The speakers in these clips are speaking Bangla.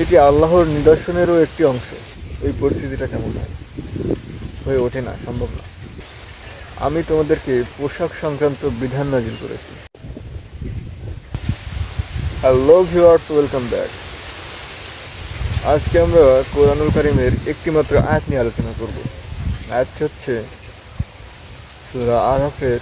এটি আল্লাহর নিদর্শনেরও একটি অংশ। এই পরিস্থিতিটা কেমন হয়? হয়ে ওঠে না, সম্ভব না। আমি তোমাদেরকে পোশাক সংক্রান্ত বিধান নাজিল করেছি। হ্যালো ভিউয়ার্স ওয়েলকাম ব্যাক আজকে আমরা কোরআনুল কারিমের একটিমাত্র আয়াত নিয়ে আলোচনা করব। আয়াতটি হচ্ছে সুরা আরাফের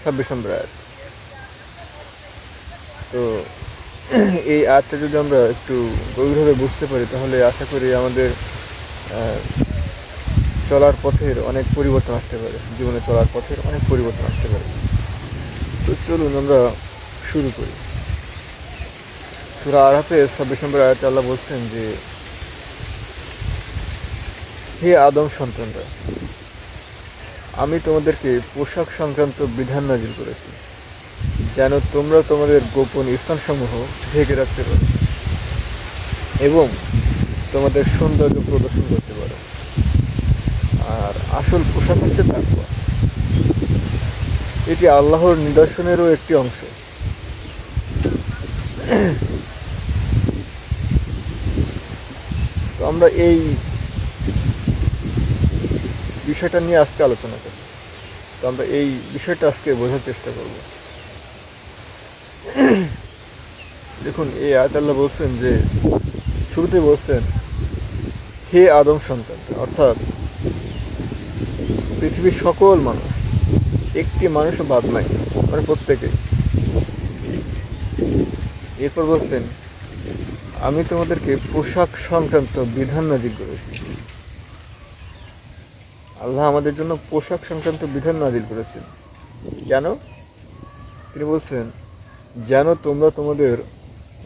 ছাব্বিশ নম্বর আয়াত। তো এই আয়াতটা যদি আমরা একটু গভীরভাবে বুঝতে পারি, তাহলে আশা করি আমাদের চলার পথের অনেক পরিবর্তন আসতে পারে। জীবনে চলার পথের অনেক পরিবর্তন আসতে পারে। তো চলুন আমরা শুরু করি। সুরা আরাফের ছাব্বিশ নম্বর আয়াতে আল্লাহ বলছেন যে, হে আদম সন্তানরা, আমি তোমাদেরকে পোশাক সংক্রান্ত বিধান নাজিল করেছি। যেন তোমরা তোমাদের গোপন স্থানসমূহ ঢেকে রাখতে পারো এবং তোমাদের সৌন্দর্য প্রদর্শন করতে পারো। আর আসল পোশাক হচ্ছে তাকুয়া এটি আল্লাহর নিদর্শনেরও একটি অংশ। তো আমরা এই বিষয়টা নিয়ে আজকে আলোচনা করি তো আমরা এই বিষয়টা আজকে বোঝার চেষ্টা করব। দেখুন, এই আয়াত আল্লাহ বলছেন যে শুরুতে বলছেন, হে আদম সন্তান, অর্থাৎ পৃথিবীর সকল মানুষ, একটি মানুষও বাদ নাই মানে প্রত্যেকেই। এরপর বলছেন, আমি তোমাদেরকে পোশাক সংক্রান্ত বিধান নাজিল করেছি। আল্লাহ আমাদের জন্য পোশাক সংক্রান্ত বিধান নাজিল করেছেন। কেন? তিনি বলছেন, যেন তোমরা তোমাদের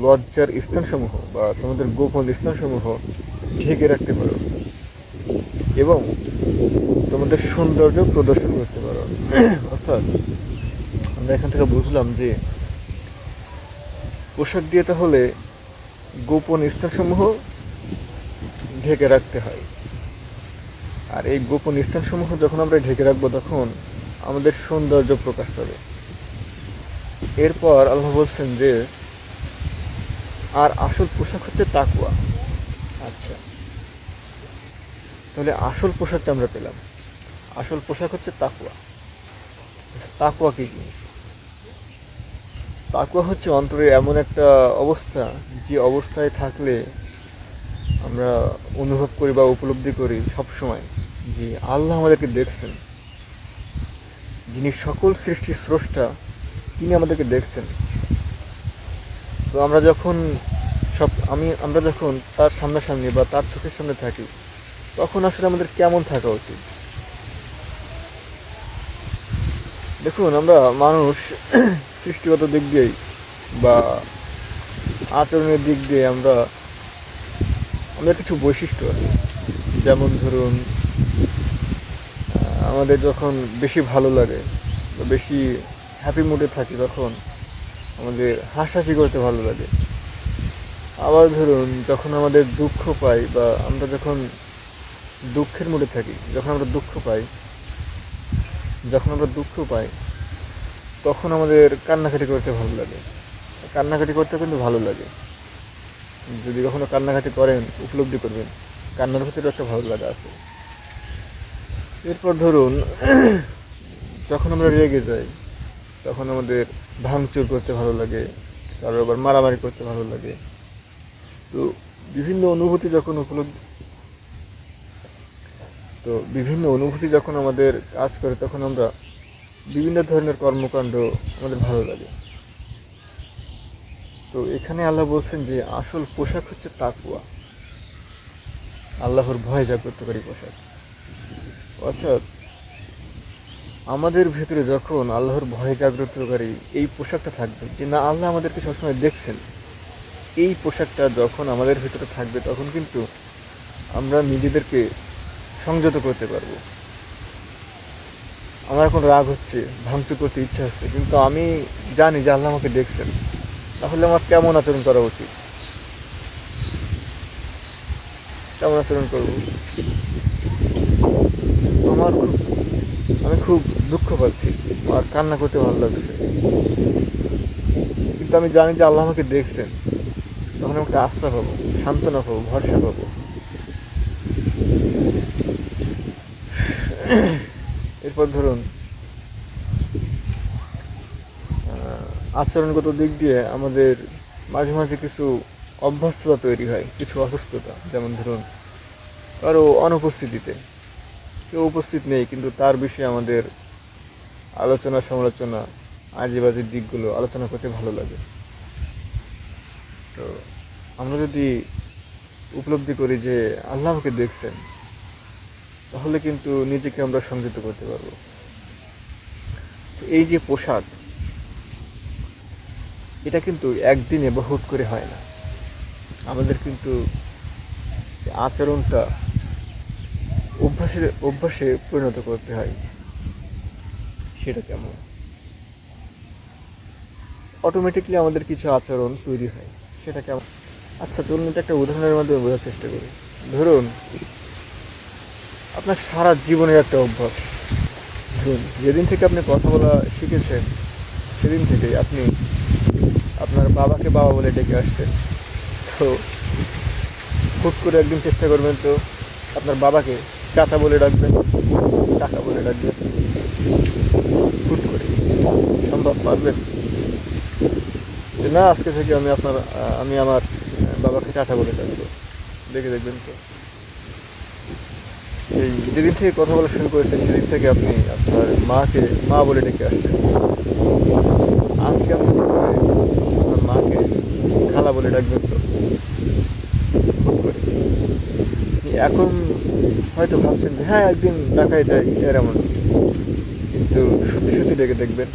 লজ্জার স্থানসমূহ বা তোমাদের গোপন স্থানসমূহ ঢেকে রাখতে পারো এবং তোমাদের সৌন্দর্য প্রদর্শন করতে পারো। অর্থাৎ আমরা এখান থেকে বুঝলাম যে পোশাক দিয়ে তাহলে গোপন স্থানসমূহ ঢেকে রাখতে হয়। আর এই গোপন স্থানসমূহ যখন আমরা ঢেকে রাখব তখন আমাদের সৌন্দর্য প্রকাশ পাবে। এরপর আল্লাহ বলছেন যে আর আসল পোশাক হচ্ছে তাকুয়া আচ্ছা। তাহলে আসল পোশাকটা আমরা পেলাম। আসল পোশাক হচ্ছে তাকুয়া আচ্ছা, তাকুয়া কি জিনিস তাকুয়া হচ্ছে অন্তরে এমন একটা অবস্থা যে অবস্থায় থাকলে আমরা অনুভব করি বা উপলব্ধি করি সব সময় যে আল্লাহ আমাদেরকে দেখছেন। যিনি সকল সৃষ্টির স্রষ্টা তিনি আমাদেরকে দেখছেন। তো আমরা যখন সব, আমি, আমরা যখন তার সামনাসামনি বা তার চোখের সামনে থাকি, তখন আসলে আমাদের কেমন থাকা উচিত? দেখুন, আমরা মানুষ সৃষ্টিগত দিক দিয়েই বা আচরণের দিক দিয়ে আমরা, আমাদের কিছু বৈশিষ্ট্য আছে। যেমন ধরুন আমাদের যখন বেশি ভালো লাগে বা বেশি হ্যাপি মুডে থাকি তখন আমাদের হাসাহাসি করতে ভালো লাগে। আবার ধরুন, যখন আমাদের দুঃখ পাই বা আমরা যখন দুঃখের মুডে থাকি, যখন আমরা দুঃখ পাই, যখন আমরা দুঃখ পাই, তখন আমাদের কান্নাকাটি করতে ভালো লাগে। কান্নাকাটি করতে কিন্তু ভালো লাগে। যদি কখনো কান্নাকাটি করেন, উপলব্ধি করবেন, কান্নার ভিতরে একটা ভালো লাগা আছে। এরপর ধরুন, যখন আমরা রেগে যাই, তখন আমাদের ভাঙচুর করতে ভালো লাগে কারও আবার মারামারি করতে ভালো লাগে। তো বিভিন্ন অনুভূতি যখন উপলব্ধি তো বিভিন্ন অনুভূতি যখন আমাদের কাজ করে, তখন আমরা বিভিন্ন ধরনের কর্মকাণ্ড আমাদের ভালো লাগে। তো এখানে আল্লাহ বলছেন যে, আসল পোশাক হচ্ছে তাকুয়া আল্লাহর ভয় জাগ্রতকারী পোশাক। অর্থাৎ আমাদের ভেতরে যখন আল্লাহর ভয় জাগ্রতকারী এই পোশাকটা থাকবে, যে না, আল্লাহ আমাদেরকে সবসময় দেখছেন, এই পোশাকটা যখন আমাদের ভেতরে থাকবে, তখন কিন্তু আমরা নিজেদেরকে সংযত করতে পারব। আমার এখন রাগ হচ্ছে, ভাঙচুর করতে ইচ্ছা হচ্ছে, কিন্তু আমি জানি যে আল্লাহ আমাকে দেখছেন। তাহলে আমার কেমন আচরণ করা উচিত? কেমন আচরণ করব? আমার খুব আমি খুব দুঃখ পাচ্ছি। আর কান্না করতে ভালো লাগছে। কিন্তু আমি জানি যে আল্লাহ আমাকে দেখছেন। তখন আমরা একটা আস্থা পাবো, সান্ত্বনা পাবো, ভরসা পাবো। এরপর ধরুন আচরণগত দিক দিয়ে আমাদের মাঝে মাঝে কিছু অভ্যস্ততা তৈরি হয়, কিছু অসুস্থতা। যেমন ধরুন, কারও অনুপস্থিতিতে। কেউ উপস্থিত নেই, কিন্তু তার বিষয়ে আমাদের আলোচনা, সমালোচনা আজেবাজের দিকগুলো আলোচনা করতে ভালো লাগে। তো আমরা যদি উপলব্ধি করি যে আল্লাহ আমাকে দেখছেন, তাহলে কিন্তু নিজেকে আমরা সংযত করতে পারব। এই যে পোশাক, এটা কিন্তু একদিনে বা হুট করে হয় না। আমাদের কিন্তু আচরণটা অভ্যাসের অভ্যাসে পরিণত করতে হয়। সেটা কেমন? অটোমেটিকলি আমাদের কিছু আচরণ তৈরি হয়। সেটা কেমন? আচ্ছা চলুন এটা একটা উদাহরণের মাধ্যমে বোঝার চেষ্টা করি। ধরুন, আপনার সারা জীবনের একটা অভ্যাস। ধরুন, যেদিন থেকে আপনি কথা বলা শিখেছেন, সেদিন থেকে আপনি আপনার বাবাকে বাবা বলে ডেকে আসছেন। তো হুট করে একদিন চেষ্টা করবেন তো আপনার বাবাকে চাচা বলে ডাকবেন কাকা বলে ডাকবেন হুট করে। সম্ভব পারবেন না, আজকে থেকে আমি আপনার, আমি আমার বাবাকে চাচা বলে ডাকবো। দেখে দেখবেন তো। এই যেদিন থেকে কথা বলা শুরু করেছেন, সেদিন থেকে আপনি আপনার মাকে, মা বলে ডেকে আসছেন। আজকে আপনি আপনার মাকে খালা বলে ডাকবেন তো? এখন হয়তো ভাবছেন যে হ্যাঁ একদিন ডাকাই যায় এর এমন। কিন্তু সত্যি সত্যি ডেকে দেখবেন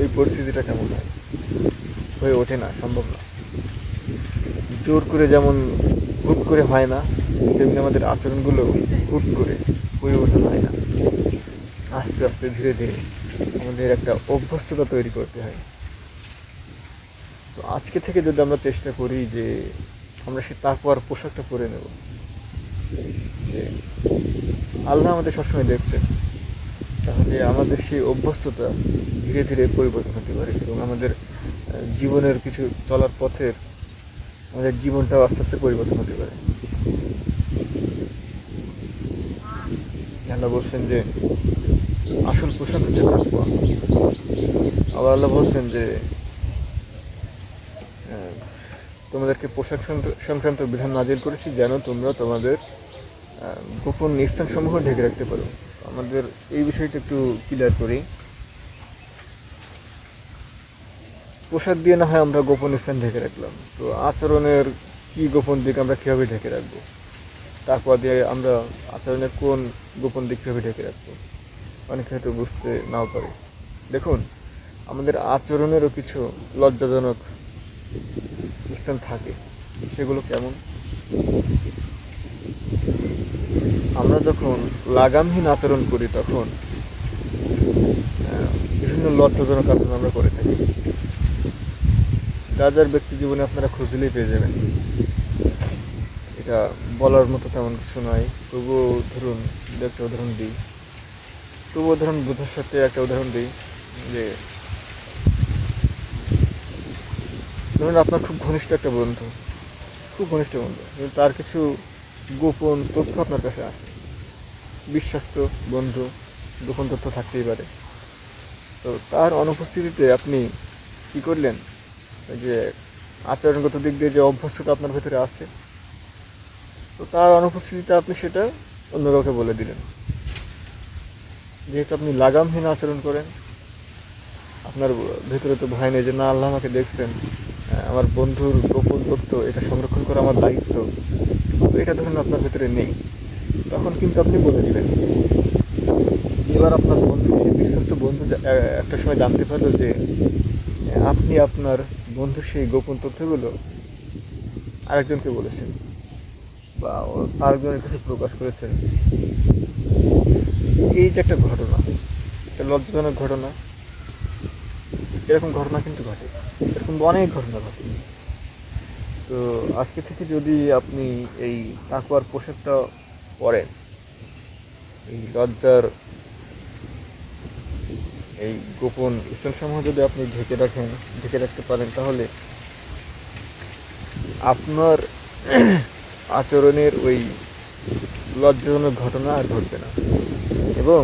ওই পরিস্থিতিটা কেমন হয়? হয়ে ওঠে না, সম্ভব না। জোর করে যেমন হুট করে হয় না, তেমনি আমাদের আচরণগুলো হুট করে হয়ে ওঠা হয় না। আস্তে আস্তে ধীরে ধীরে আমাদের একটা অভ্যস্ততা তৈরি করতে হয়। তো আজকে থেকে যদি আমরা চেষ্টা করি যে, আমরা সে তারপর পোশাকটা পরে নেব যে আল্লাহ আমাদের সবসময় দেখছেন তাহলে আমাদের সেই অভ্যস্ততা ধীরে ধীরে পরিবর্তন হতে পারে এবং আমাদের জীবনের কিছু চলার পথের, আমাদের জীবনটাও আস্তে আস্তে পরিবর্তন হতে পারে। আল্লাহ বলছেন যে, আসল পোশাক হচ্ছে আবার আল্লাহ বলছেন যে তোমাদেরকে পোশাক সংক্রান্ত- বিধান নাজিল করেছি যেন তোমরা তোমাদের গোপন স্থানসমূহ ঢেকে রাখতে পারো। আমাদের এই বিষয়টা একটু ক্লিয়ার করি। পোশাক দিয়ে না হয় আমরা গোপন স্থান ঢেকে রাখলাম। তো আচরণের কি গোপন দিক আমরা কীভাবে ঢেকে রাখব? তারপর দিয়ে আমরা আচরণের কোন গোপন দিক কীভাবে ঢেকে রাখব? অনেকে হয়তো বুঝতে নাও পারে। দেখুন, আমাদের আচরণেরও কিছু লজ্জাজনক স্থান থাকে, সেগুলো কেমন? আমরা যখন লাগামহীন আচরণ করি তখন বিভিন্ন লজ্জাজনক আচরণ আমরা করে থাকি। যার যার ব্যক্তি জীবনে আপনারা খুঁজলেই পেয়ে যাবেন। এটা বলার মতো তেমন কিছু নয়। তবুও ধরুন একটা উদাহরণ দিই, তবুও ধরুন বোঝার সাথে একটা উদাহরণ দিই যে ধরুন আপনার খুব ঘনিষ্ঠ একটা বন্ধু, খুব ঘনিষ্ঠ বন্ধু তার কিছু গোপন তথ্য আপনার কাছে আছে? বিশ্বাস্ত বন্ধু, গোপন তথ্য থাকতেই পারে। তো তার অনুপস্থিতিতে আপনি কি করলেন? যে আচরণগত দিক দিয়ে যে অভ্যস্ততা আপনার ভেতরে আছে, তো তার অনুপস্থিতিতে আপনি সেটা অন্য কাউকে বলে দিলেন। যেহেতু আপনি লাগামহীন আচরণ করেন, আপনার ভেতরে তো ভয় নেই যে, না, আল্লাহ আমাকে দেখছেন। আমার বন্ধুর গোপন তথ্য, এটা সংরক্ষণ করা আমার দায়িত্ব। এটা ধরুন আপনার ভেতরে নেই। তখন কিন্তু আপনি বলে দিলেন এবার আপনার বন্ধু সেই বিশ্বস্ত বন্ধু একটা সময় জানতে পারল যে আপনি আপনার বন্ধুর সেই গোপন তথ্যগুলো আরেকজনকে বলেছেন বা আরেকজনের কাছে প্রকাশ করেছেন। এই যে একটা ঘটনা একটা লজ্জাজনক ঘটনা। এরকম ঘটনা কিন্তু ঘটে। এরকম অনেক ঘটনা ঘটে। তো আজকে থেকে যদি আপনি এই তাকুয়ার পোশাকটা পরেন, এই লজ্জার এই গোপন স্থানসমূহ যদি আপনি ঢেকে রাখেন, ঢেকে রাখতে পারেন, তাহলে আপনার আচরণের ওই লজ্জাজনক ঘটনা আর ঘটবে না। এবং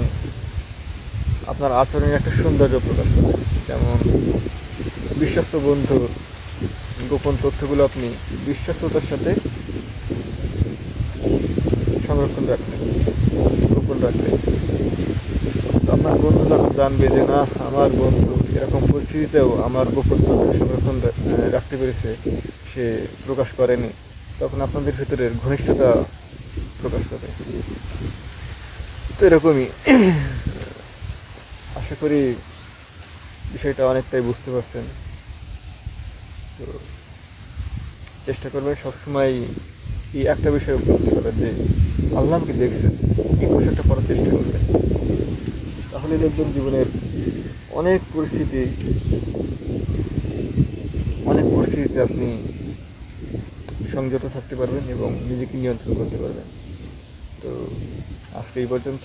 আপনার আচরণের একটা সৌন্দর্য প্রকাশ পাবে যেমন বিশ্বস্ত বন্ধুর গোপন তথ্যগুলো আপনি বিশ্বস্ততার সাথে সংরক্ষণ রাখবেন, গোপন রাখবেন। আপনার বন্ধু যখন জানবে যে, না, আমার বন্ধু এরকম পরিস্থিতিতেও আমার গোপন তথ্য সংরক্ষণ রাখতে পেরেছে, সে প্রকাশ করেনি, তখন আপনাদের ভিতরের ঘনিষ্ঠতা প্রকাশ পাবে। তো এরকমই আশা করি বিষয়টা অনেকটাই বুঝতে পারছেন। তো চেষ্টা করবেন সবসময় এই একটা বিষয় উপলব্ধি করার যে আল্লাহ আমাকে দেখছেন, এই পোশাকটা পরার চেষ্টা করবেন। তাহলে দেখবেন জীবনের অনেক পরিস্থিতি, অনেক পরিস্থিতিতে আপনি সংযত থাকতে পারবেন এবং নিজেকে নিয়ন্ত্রণ করতে পারবেন। তো আজকে এই পর্যন্ত